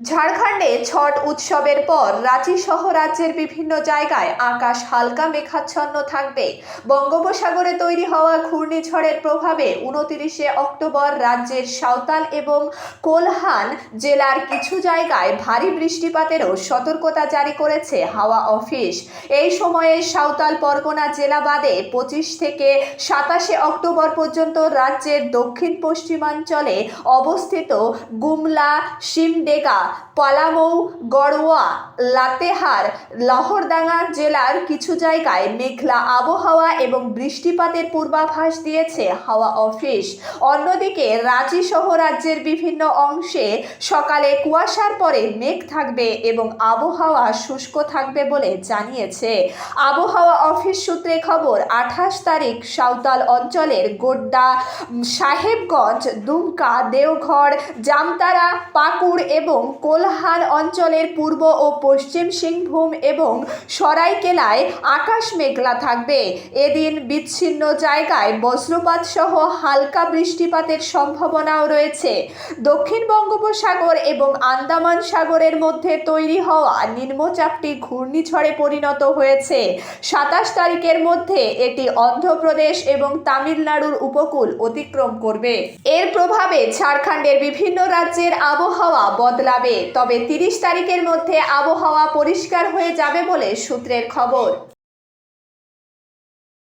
ঝাড়খণ্ডে ছট উৎসবের পর রাঁচি সহ রাজ্যের বিভিন্ন জায়গায় আকাশ হালকা মেঘাচ্ছন্ন থাকবে। বঙ্গোপসাগরে তৈরি হওয়া ঘূর্ণিঝড়ের প্রভাবে উনতিরিশে অক্টোবর রাজ্যের সাঁওতাল এবং কোলহান জেলার কিছু জায়গায় ভারী বৃষ্টিপাতেরও সতর্কতা জারি করেছে হাওয়া অফিস। এই সময়ে সাঁওতাল পরগনা জেলা বাদে পঁচিশ থেকে সাতাশে অক্টোবর পর্যন্ত রাজ্যের দক্ষিণ পশ্চিমাঞ্চলে অবস্থিত গুমলা সিমডেগা পালামৌ গড়োয়া লাতেহার লহরদাঙ্গা জেলার কিছু জায়গায় মেঘলা আবহাওয়া এবং বৃষ্টিপাতের পূর্বাভাস দিয়েছে হাওয়া অফিস। অন্যদিকে রাঁচি সহ রাজ্যের বিভিন্ন অংশে সকালে কুয়াশার পরে মেঘ থাকবে এবং আবহাওয়া শুষ্ক থাকবে বলে জানিয়েছে। আবহাওয়া অফিস সূত্রে খবর, আঠাশ তারিখ সাঁওতাল অঞ্চলের গোড্ডা, সাহেবগঞ্জ, দুমকা, দেওঘর, জামতারা, পাকুড় এবং কোলহান অঞ্চলের পূর্ব ও পশ্চিম সিংভূম এবং সরাইকেলায় আকাশ মেঘলা থাকবে। এদিন বিচ্ছিন্ন জায়গায় বজ্রপাত সহ হালকা বৃষ্টিপাতের সম্ভাবনাও রয়েছে। দক্ষিণ বঙ্গোপসাগর এবং আন্দামান সাগরের মধ্যে তৈরি হওয়া নিম্নচাপটি ঘূর্ণিঝড়ে পরিণত হয়েছে। সাতাশ তারিখের মধ্যে এটি অন্ধ্রপ্রদেশ এবং তামিলনাড়ুর উপকূল অতিক্রম করবে। এর প্রভাবে ঝাড়খণ্ডের বিভিন্ন রাজ্যের আবহাওয়া বদলাবে। তবে তিরিশ তারিখের মধ্যে আবহাওয়া পরিষ্কার হয়ে যাবে বলে সূত্রের খবর।